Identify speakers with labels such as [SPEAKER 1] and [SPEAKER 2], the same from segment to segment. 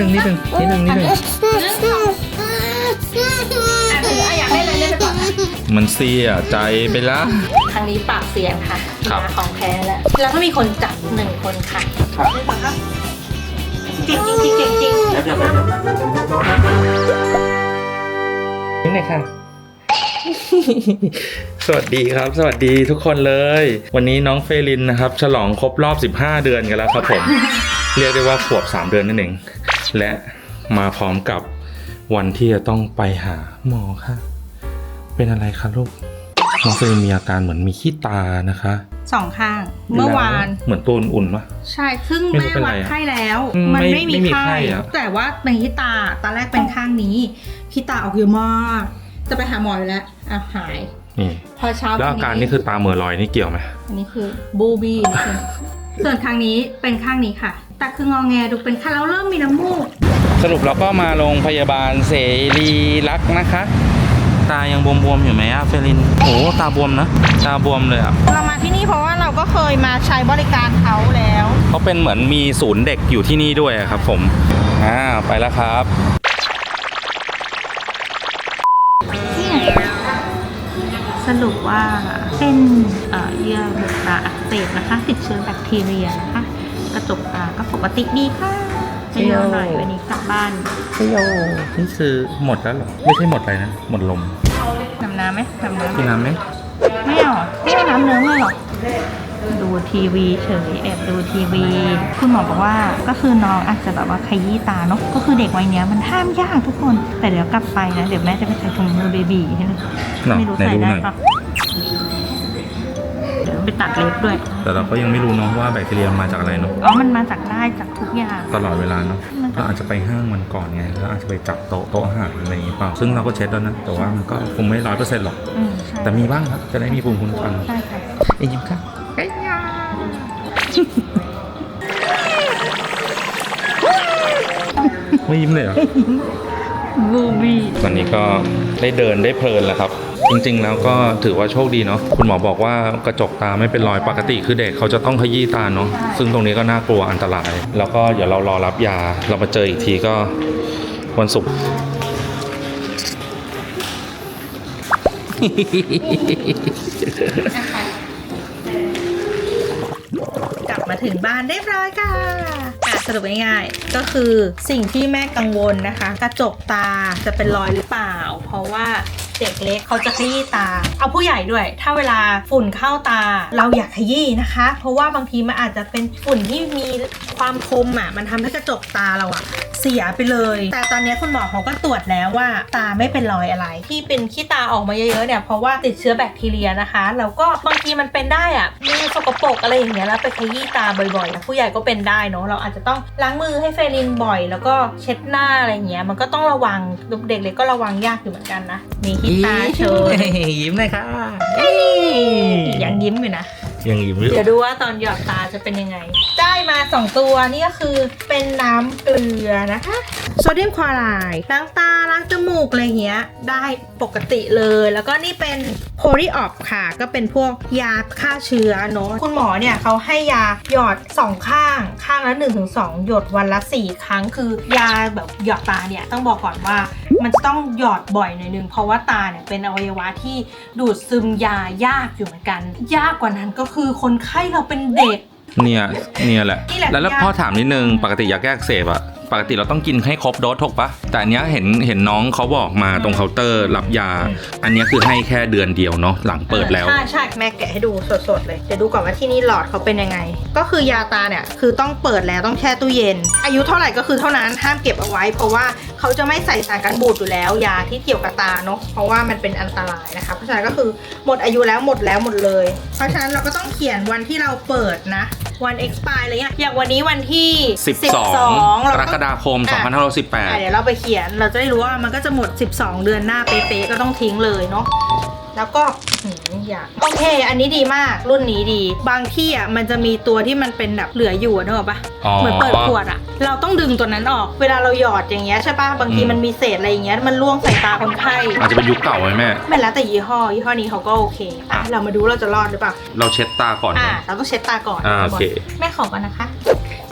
[SPEAKER 1] นึงนิดนึงนิดนึงนิดนึง
[SPEAKER 2] อะถืออะอยากได้เลยเล่นไปก่อนนะ
[SPEAKER 1] มันเสียใจไปละ
[SPEAKER 2] ทางนี้ปากเสียงค่ะ
[SPEAKER 1] ครับ
[SPEAKER 2] มาของแท้แล้ว แล้วก็มีคนจับหนึ่งคนค่ะเล่นก่อนครับจริงจริงจริงจริงจริง
[SPEAKER 1] นี่ไหนค่ะ สวัสดีครับ สวัสดีทุกคนเลย วันนี้น้องเฟลินนะครับ ฉลองครบรอบ 15 เดือนกันแล้วครับผม เรียกได้ว่าขวบ 3 เดือนนั่นเอง และมาพร้อมกับวันที่จะต้องไปหาหมอค่ะ เป็นอะไรคะลูกน้องเฟลินมีอาการเหมือนมีขี้ตานะคะ
[SPEAKER 2] สองข้าง เมื่อวาน
[SPEAKER 1] เหมือนตัวอุ่นๆปะ
[SPEAKER 2] ใช่ซึ่ง
[SPEAKER 1] ไม่รู้
[SPEAKER 2] แม่
[SPEAKER 1] เป็นไร
[SPEAKER 2] วัด
[SPEAKER 1] อะ
[SPEAKER 2] ไข้แล้ว
[SPEAKER 1] อืม
[SPEAKER 2] มัน
[SPEAKER 1] ไม่
[SPEAKER 2] ไม่มี
[SPEAKER 1] ไม่มีไข้
[SPEAKER 2] ไข้
[SPEAKER 1] อะ
[SPEAKER 2] แต่ว่าเป็นขี้ตาตอนแรกเป็นข้างนี้ขี้ตาออกเยอะมาก จะไปหาหมออยู่แล้วอะหาย
[SPEAKER 1] นี่
[SPEAKER 2] พอเช้า
[SPEAKER 1] แล้วอาการนี่คือตาเหม่อลอยนี่เกี่ยวไหม
[SPEAKER 2] อันนี้คือบูบี้นิดนึงส่วนข้างนี้เป็นข้างนี้ค่ะ แต่คืองอแงดูเป็นข้างแล้วเริ่มมีน้ำมูก
[SPEAKER 1] สรุปเราก็มาโรงพยาบาลเสรีรักษ์นะคะ ตายังบวมๆอยู่ไหมอะเฟลินโอ้ตาบวมนะ ตาบวมเลยอะ
[SPEAKER 2] เรามาที่นี่เพราะว่าเราก็เคยมาใช้บริการเขาแล้ว
[SPEAKER 1] เขาเป็นเหมือนมีศูนย์เด็กอยู่ที่นี่ด้วยอะครับผมอ่าไปแล้วครับ
[SPEAKER 2] สรุปว่าเป็นเอ่อเยื่อบุตาอักเสบนะคะ ติดเชื้อแบคทีเรียนะคะ กระจกตาก็ปกติดีค่ะจะเยอะหน่อยวันนี้กลับบ้าน
[SPEAKER 1] โยนี่คือหมดแล้วเหรอ ไม่ใช่หมดอะไรนะ หมดลม
[SPEAKER 2] น้ำน้ำไหมน้ำน้ำ
[SPEAKER 1] กินน้ำไหม
[SPEAKER 2] ไม่เอาไม่เอาน้ำเนื้อไม่หรอกดูทีวีเฉยแอบดูทีวี คุณหมอบอกว่าก็คือน้องอาจจะแบบว่าขยี้ตาเนาะก็คือเด็กวัยเนี้ยมันห้ามยากทุกคน แต่เดี๋ยวกลับไปนะ เดี๋ยวแม่จะไปใส่ถุงมือเบบีให้เลย
[SPEAKER 1] หนอ
[SPEAKER 2] ไม่รู้
[SPEAKER 1] ไหน
[SPEAKER 2] ใส่
[SPEAKER 1] ดู
[SPEAKER 2] ได้
[SPEAKER 1] หน่อย
[SPEAKER 2] ปะเดี๋ยวไป ตัดเล็บด้วย
[SPEAKER 1] แต่เราก็ยังไม่รู้เนาะว่าแบคทีเรียมาจากอะไรเนาะ
[SPEAKER 2] อ๋อมันมาจากได้จากทุกอย่าง
[SPEAKER 1] ตลอดเวลาเนาะ
[SPEAKER 2] มัน
[SPEAKER 1] เราอาจจะไปห้างมันก่อนไงแล้วอาจจะไปจับโต๊ะโต๊ะอาหารอะไรอย่างงี้เปล่าซึ่งเราก็เช็ดแล้วนะแต่ว่ามันก็คงไม่ร้อยเปอร์เซ็นต์หรอก
[SPEAKER 2] อืมใช่
[SPEAKER 1] แต่มีบ้างครับจะได้มีภูมิคุ้มกัน
[SPEAKER 2] ใช่ค่ะ
[SPEAKER 1] เอ็ยิ้มค่ะ
[SPEAKER 2] ไอ้ยา
[SPEAKER 1] ไม่ยิ้มเลยเหรอ
[SPEAKER 2] บูบี้
[SPEAKER 1] วันนี้ก็ได้เดินได้เพลินแล้วครับ จริงๆ แล้วก็ถือว่าโชคดีเนาะคุณหมอบอกว่ากระจกตาไม่เป็นรอยปกติคือเด็กเขาจะต้องขยี้ตาเนาะซึ่งตรงนี้ก็น่ากลัวอันตราย แล้วก็เดี๋ยวเรารอรับยาเรามาเจออีกทีก็วันศุกร์
[SPEAKER 2] กลับมาถึงบ้านเรียบร้อยค่ะอะส รุปง่ายๆก็คือสิ่งที่แม่กังวลนะคะ กระจกตาจะเป็นรอยหรือเปล่า เพราะว่าเด็กเล็กเขาจะขยี้ตา เอาผู้ใหญ่ด้วย ถ้าเวลาฝุ่นเข้าตาเราอยากขยี้นะคะ เพราะว่าบางทีมันอาจจะเป็นฝุ่นที่มีความคมอะ มันทำให้กระจกตาเราอะ เสียไปเลย แต่ตอนนี้คุณหมอเขาก็ตรวจแล้วว่าตาไม่เป็นรอยอะไร ที่เป็นขี้ตาออกมาเยอะๆเนี่ยเพราะว่าติดเชื้อแบคทีเรียนะคะแล้วก็บางทีมันเป็นได้อะมือสกปรกอะไรอย่างเงี้ยแล้วไปขยี้ตาบ่อยๆนะผู้ใหญ่ก็เป็นได้เนาะเราอาจจะต้องล้างมือให้เฟรลินบ่อย แล้วก็เช็ดหน้าอะไรอย่างเงี้ยมันก็ต้องระวังเด็กเล็กก็ระวังยากอยู่เหมือนกันนะมีขี้ตาโชว์
[SPEAKER 1] ยิ้มเลยค่ะ
[SPEAKER 2] ยังยิ้มอยู่นะ
[SPEAKER 1] ยังยิ้มอยู่
[SPEAKER 2] เดี๋ยวดูว่าตอนหยอดตาจะเป็นยังไง ได้มาสองตัวนี่ก็คือเป็นน้ำเกลือนะคะ โซเดียมคลอไรด์ล้างตาล้างจมูกอะไรเงี้ยได้ปกติเลย แล้วก็นี่เป็นโพลีออฟค่ะ ก็เป็นพวกยาฆ่าเชื้อเนอะคุณหมอเนี่ยเขาให้ยาหยอด 2 ข้างข้างละ 1-2 หยดวันละ 4 ครั้ง คือยาแบบหยอดตาเนี่ยต้องบอกก่อนว่ามันจะต้องหยอดบ่อยหน่อยนึงเพราะว่าตาเนี่ยเป็นอวัยวะที่ดูดซึมยายากอยู่เหมือนกัน ยากกว่านั้นก็คือคนไข้เราเป็นเด็ก
[SPEAKER 1] เนี่ยเนี่ยแหละ
[SPEAKER 2] นี่แหละ
[SPEAKER 1] แล้วแล้ว
[SPEAKER 2] ยาก
[SPEAKER 1] พ่อถามนิดนึงปกติยาแก้อักเสบอะ ปกติเราต้องกินให้ครบโดสถูกปะแต่อันเนี้ยเห็นเห็นน้องเขาบอกมาตรงเคาน์เตอร์รับยา อันเนี้ยคือให้แค่เดือนเดียวเนาะหลังเปิดแล้ว
[SPEAKER 2] ใช่ใช่แม่แกะให้ดูสดๆเลย เดี๋ยวดูก่อนว่าที่นี่หลอดเขาเป็นยังไง ก็คือยาตาเนี่ยคือต้องเปิดแล้วต้องแช่ตู้เย็น อายุเท่าไหร่ก็คือเท่านั้นห้ามเก็บเอาไว้ เพราะว่าเขาจะไม่ใส่สารกันบูดอยู่แล้ว ยาที่เกี่ยวกับตาเนาะเพราะว่ามันเป็นอันตรายนะคะ เพราะฉะนั้นก็คือหมดอายุแล้วหมดแล้วหมดเลย เพราะฉะนั้นเราก็ต้องเขียนวันที่เราเปิดนะ วัน expire อะไรเงี้ยอย่างวันนี้วันที่
[SPEAKER 1] 12
[SPEAKER 2] เรา
[SPEAKER 1] กรกฎาคม
[SPEAKER 2] อะอะ
[SPEAKER 1] 2518
[SPEAKER 2] เดี๋ยวเราไปเขียนเราจะได้รู้ว่ามันก็จะหมด 12 เดือนหน้าเป๊ะๆก็ต้องทิ้งเลยเนาะแล้วก็หืม อยากโอเค อันนี้ดีมาก รุ่นนี้ดี บางที่อะมันจะมีตัวที่มันเป็นแบบเหลืออยู่อะนึกออกปะ
[SPEAKER 1] อ๋อ
[SPEAKER 2] เหมือนเปิดขวดอะ เราต้องดึงตัวนั้นออก เวลาเราหยอดอย่างเงี้ยใช่ปะบางที
[SPEAKER 1] อืม
[SPEAKER 2] มันมีเศษอะไรอย่างเงี้ย มันล่วงใส่ตาคนไข้
[SPEAKER 1] อาจจะเป็นยุคเก่าไหมแม่
[SPEAKER 2] ไม่แล้วแต่ยี่ห้อ ยี่ห้อนี้เขาก็โอเคอะ
[SPEAKER 1] อะ
[SPEAKER 2] เรามาดูเราจะรอดหรือเปล่า
[SPEAKER 1] เราเช็ดตาก่อน
[SPEAKER 2] อ่า
[SPEAKER 1] นะ
[SPEAKER 2] เราต้องเช็ดตาก่อน
[SPEAKER 1] อ่าโอเค
[SPEAKER 2] แม่ขอก่อนนะคะ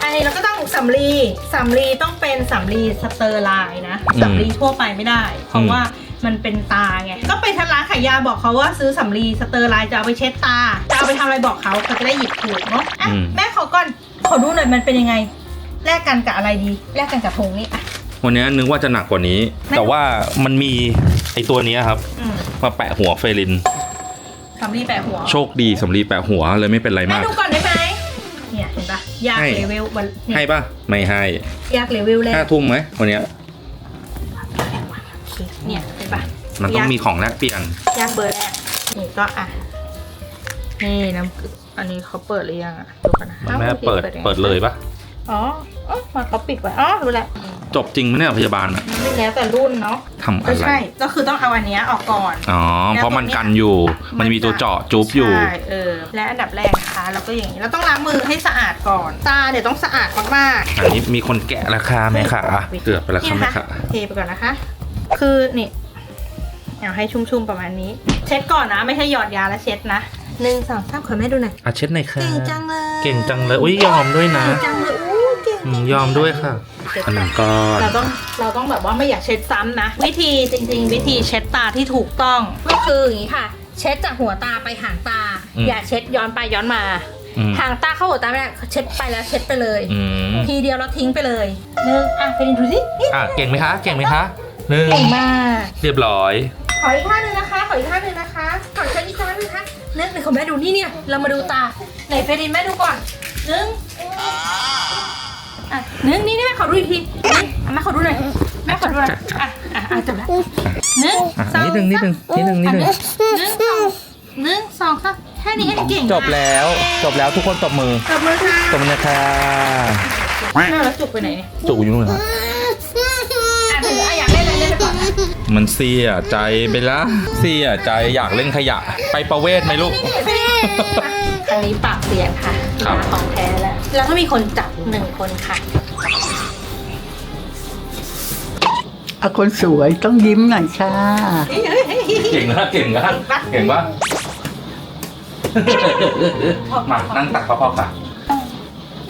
[SPEAKER 2] อันนี้เราก็ต้องสำลีสำลีต้องเป็นสำลีสเตอร์ไลน์นะ
[SPEAKER 1] อืม
[SPEAKER 2] สำลีทั่วไปไม่ได้ เพ
[SPEAKER 1] อื
[SPEAKER 2] ราะ
[SPEAKER 1] ม
[SPEAKER 2] ว่า มันเป็นตาไง ก็ไปทางร้านขายยาบอกเขาว่าซื้อสำลีสเตอร์ไลน์จะเอาไปเช็ดตา จะเอาไปทำอะไรบอกเขาเขาจะได้หยิบถูกเนาะอะแม่ขอก่อน ขอดูหน่อยมันเป็นยังไง แลกกันกับอะไรดี แลกกันกับธงนี่อะ
[SPEAKER 1] วันนี้นึกว่าจะหนักกว่านี้
[SPEAKER 2] ไม่
[SPEAKER 1] แต่ว่ามันมีไอตัวเนี้ยครับ
[SPEAKER 2] อืม
[SPEAKER 1] มาแปะหัวเฟลิน
[SPEAKER 2] สำลีแปะหัว
[SPEAKER 1] โชคดีสำลีแปะหัวเลยไม่เป็นไร
[SPEAKER 2] แม่
[SPEAKER 1] มาก
[SPEAKER 2] ดูก่อนได้ไหมเนี่ยเห็นปะยาก
[SPEAKER 1] ให้
[SPEAKER 2] เลเวลวันเนี่ย
[SPEAKER 1] ให้ปะไม่ให้
[SPEAKER 2] ยากเลเวลแรก
[SPEAKER 1] ห้าทุ่มไหมวันเนี้ย
[SPEAKER 2] เนี่ย
[SPEAKER 1] มันต้อง
[SPEAKER 2] ยาก
[SPEAKER 1] มีของแลกเปลี่ยน
[SPEAKER 2] ยากเบอร์แรกนี่ก็อะนี่น้ำกึกอันนี้เขาเปิดหรือยังอะดูกันนะ
[SPEAKER 1] แม่เปิด
[SPEAKER 2] ยังไง
[SPEAKER 1] เปิดเลยปะ
[SPEAKER 2] อ๋ออ๋อมันเขาปิดไว้อ๋อรู้แล้ว
[SPEAKER 1] จบจริงไหมเนี่ยพยาบาลอะ
[SPEAKER 2] ไม่แล้วแต่รุ่นเนาะ
[SPEAKER 1] ทำอะ
[SPEAKER 2] ก็
[SPEAKER 1] ไร
[SPEAKER 2] ใช่ก็คือต้องเอาอันเนี้ยออกก่อน
[SPEAKER 1] อ๋อเพราะมันกันอยู่ มันมีตัวเจาะจุ๊บอยู่
[SPEAKER 2] ใช่เออและอันดับแรกนะคะเราก็อย่างนี้เราต้องล้างมือให้สะอาดก่อนตาเนี่ยต้องสะอาดมากๆ
[SPEAKER 1] อันนี้มีคนแกะราคาไหมคะเกือบไปราคาไหม
[SPEAKER 2] นี่น
[SPEAKER 1] คะ
[SPEAKER 2] เทไปก่อนนะคะ คือนี่ เอาให้ชุ่มๆประมาณนี้ เช็ดก่อนนะไม่ใช่หยอดยาแล้วเช็ดนะหนึ่งสองสามขอแม่ดูหน่อย
[SPEAKER 1] อาเช็ดหน่อยค่ะ
[SPEAKER 2] เก่งจังเลย
[SPEAKER 1] เก่งจังเลยอุ้ยยอมด้วยนะ
[SPEAKER 2] เก่งจังเลยอู้เก่ง
[SPEAKER 1] อืมยอมด้วยค่ะ
[SPEAKER 2] เช็ด
[SPEAKER 1] อันหนึ่งก้อน
[SPEAKER 2] เราต้องเราต้องแบบว่าไม่อยากเช็ดซ้ำนะ วิธีจริง ๆ วิธีเช็ดตาที่ถูกต้องก็คืออย่างนี้ค่ะ เช็ดจากหัวตาไปหางตา อย่าเช็ดย้อนไปย้อนมา
[SPEAKER 1] อืม
[SPEAKER 2] หางตาเข้าหัวตาไม่ได้เช็ดไปแล้วเช็ดไปเลย
[SPEAKER 1] อืม
[SPEAKER 2] ทีเดียวแล้วทิ้งไปเลยหนึ่งอะไปดูสินี่
[SPEAKER 1] อะเก่งไหมคะ เก่งไหมคะหนึ่ง
[SPEAKER 2] เก่งมาก
[SPEAKER 1] เรียบร้อย
[SPEAKER 2] ขออีกท่าหนึ่งนะคะ ขออีกท่าหนึ่งนะคะ ขอเช็ดอีกท่าหนึ่งนะคะนึกหนึ่งของแม่ดูนี่เนี่ย เรามาดูตาไหนเฟรดินแม่ดูก่อนหนึ่งอะหนึ่งนี่นี่แม่ขอดูอีกทีนี่อะแม่ขอดูหน่อย แม่ขอดูหน่อย อะ อะอะจบแล้วหนึ่ง
[SPEAKER 1] อะ
[SPEAKER 2] สอง
[SPEAKER 1] นิดนึงนิดนึงนิดนึงนิดนึง
[SPEAKER 2] อะหนึ่งสองหนึ่งสองสามแค่นี้เองเก่งมาก
[SPEAKER 1] จบแล้วจบแล้วทุกคนตบมือ
[SPEAKER 2] จบมือค่ะ
[SPEAKER 1] ตบมือนะคะ
[SPEAKER 2] แม่แล้วจุกไปไหนเนี่ย
[SPEAKER 1] จุกอยู่นู่นครับ มันเสียใจไปละเสียใจอยากเล่นขยะ ไปประเวศไหมลูก
[SPEAKER 2] ครั้งนี้ปากเปลี่ยนค่ะ
[SPEAKER 1] ครับ
[SPEAKER 2] มาของแท้แล้ว แล้วก็มีคนจับหนึ่งคนค่ะ
[SPEAKER 3] เอาคนสวยต้องยิ้มหน่อยค่ะ
[SPEAKER 1] เก่งนะเก่งนะเก่งปะมานั่งตักพ่อๆค่ะ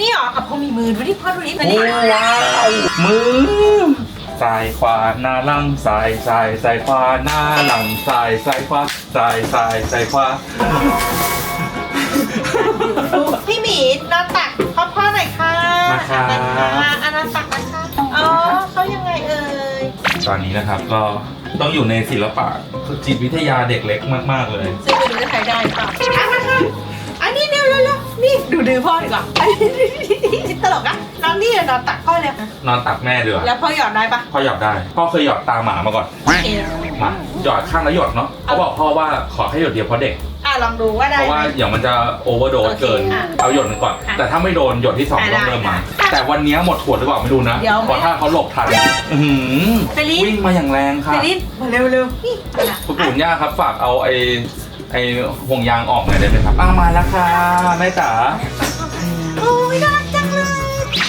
[SPEAKER 2] นี่เหรออะพอมีมือดูดิพ่อดูดิมา
[SPEAKER 1] โอ้
[SPEAKER 2] นี่
[SPEAKER 1] ว้าวมือ ซ้ายขวาหน้าหลังซ้ายซ้ายซ้ายขวาหน้าหลังซ้ายซ้ายขวาซ้ายซ้ายซ้ายขวา
[SPEAKER 2] พี่หมีนอนตักพ่อพ่อหน่อยค่ะ
[SPEAKER 1] มาค่ะ
[SPEAKER 2] อะอันนอนตักนะคะอ๋อเขายังไงเอ่ย
[SPEAKER 1] ตอนนี้นะครับก็ต้องอยู่ในศิลปะจิตวิทยาเด็กเล็กมาก ๆ เลย
[SPEAKER 2] ซึ่งไม่รู้จะใช้ได้หรือเปล่าอะมาค่ะ ดูดื้อพ่อดีกว่า ตลกอะนอนนี่เลยนอนตักพ่อเลย
[SPEAKER 1] นอนตักแม่ดีกว่า
[SPEAKER 2] แล้วพ่อหยอดได้ปะ
[SPEAKER 1] พ่อหยอดได้พ่อเคยหยอดตาหมามาก่อน
[SPEAKER 2] โอเค
[SPEAKER 1] มาหยอดข้างละหยดเนาะเขาบอกพ่อว่าขอให้หยดเดียวเพราะเด็ก
[SPEAKER 2] อะลองดูว่าได้
[SPEAKER 1] เพราะ
[SPEAKER 2] ไหม
[SPEAKER 1] ว่าเดี๋ยวมันจะโอเวอร์โดส
[SPEAKER 2] โอเค
[SPEAKER 1] เกิน
[SPEAKER 2] อะ
[SPEAKER 1] เอาหยดหนึงก่อน
[SPEAKER 2] อะ
[SPEAKER 1] แต่ถ้าไม่โดนหยดที่สอง
[SPEAKER 2] อะ
[SPEAKER 1] ต้องเริ่มมา
[SPEAKER 2] ได้
[SPEAKER 1] แต่วันนี้หมดขวดหรือเปล่าไม่รู้นะ
[SPEAKER 2] เดี๋ยว
[SPEAKER 1] เพราะถ้าเขาหลบทันอื้อหือ
[SPEAKER 2] เฟลิน
[SPEAKER 1] วิ่งมาอย่างแรงค่ะ
[SPEAKER 2] เฟลินมาเร็วเร็วนี่เอาล่ะ
[SPEAKER 1] คุณปู่ย่าครับฝากเอาไอ้ ไอ้ห่วงยางออกหน่อยได้ไหมครับอ้าวมาแล้วค่ะแม่จ๋า
[SPEAKER 2] โอ้ยน่ารักจังเลย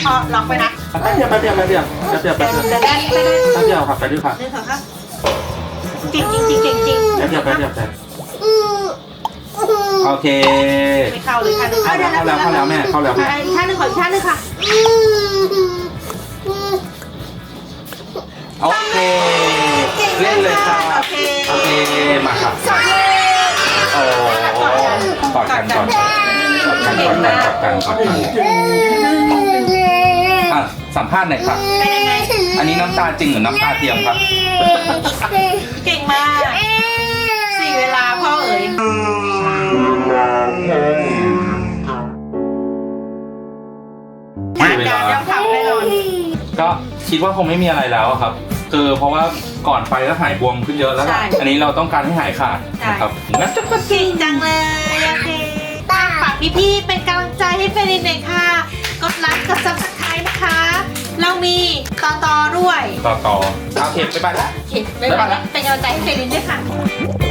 [SPEAKER 2] อ๋อล็อกไปนะ
[SPEAKER 1] แป๊บเดียวแป๊บเดียวแป๊บเดียวแป๊บเดียวแป๊บเดียว
[SPEAKER 2] แต่ได้ไม่ได้
[SPEAKER 1] แป๊บเดียวครับแป๊บเดียวครับ
[SPEAKER 2] หนึ่งสองสามเก่งจริงจริงเก่งจริง
[SPEAKER 1] แป๊บเดียวแป๊บเดียวแป๊บโอเค
[SPEAKER 2] ไม่เข้าเลยค่ะหนึ่ง
[SPEAKER 1] เข้าแล้วเข้าแล้วเข้าแล้วแม่เข้าแล้วแม่
[SPEAKER 2] อะอีกท่าหนึ่งขออีกท่าหนึ่งค่ะ
[SPEAKER 1] โอเคเล่นเลยค่ะ
[SPEAKER 2] โอเค
[SPEAKER 1] โอเคมาครับ
[SPEAKER 2] สองเลย
[SPEAKER 1] โกันกอดกันกอดกันกอดกันกอดกันอะสัมภาษณ์หน่อยครับ
[SPEAKER 2] เป็นยังไง
[SPEAKER 1] อันนี้น้ำตาจริงหรือน้ำตาเทียมครับ
[SPEAKER 2] เก่งมากสี่เวลาพ่อเอ๋ยการย่ำทำแน่นอน
[SPEAKER 1] ก็คิดว่าคงไม่มีอะไรแล้วอะครับ คือเพราะว่าก่อนไปก็หายบวมขึ้นเยอะแล้วล่ะ
[SPEAKER 2] ใช่
[SPEAKER 1] อันนี้เราต้องการให้หายขาดนะครับงั้นจะ
[SPEAKER 2] เก่งจังเลยโอเคฝาก พี่ๆเป็นกำลังใจให้เฟรนหน่อยค่ะ กดไลค์กดซับสไครต์นะคะ เรามีต่อต่อๆด้วย
[SPEAKER 1] ต่อต่อโอเคไปไปแล้ว
[SPEAKER 2] เห็นไว้ก่อนนะเป็นกำลังใจให้เฟรนด้วยค่ะ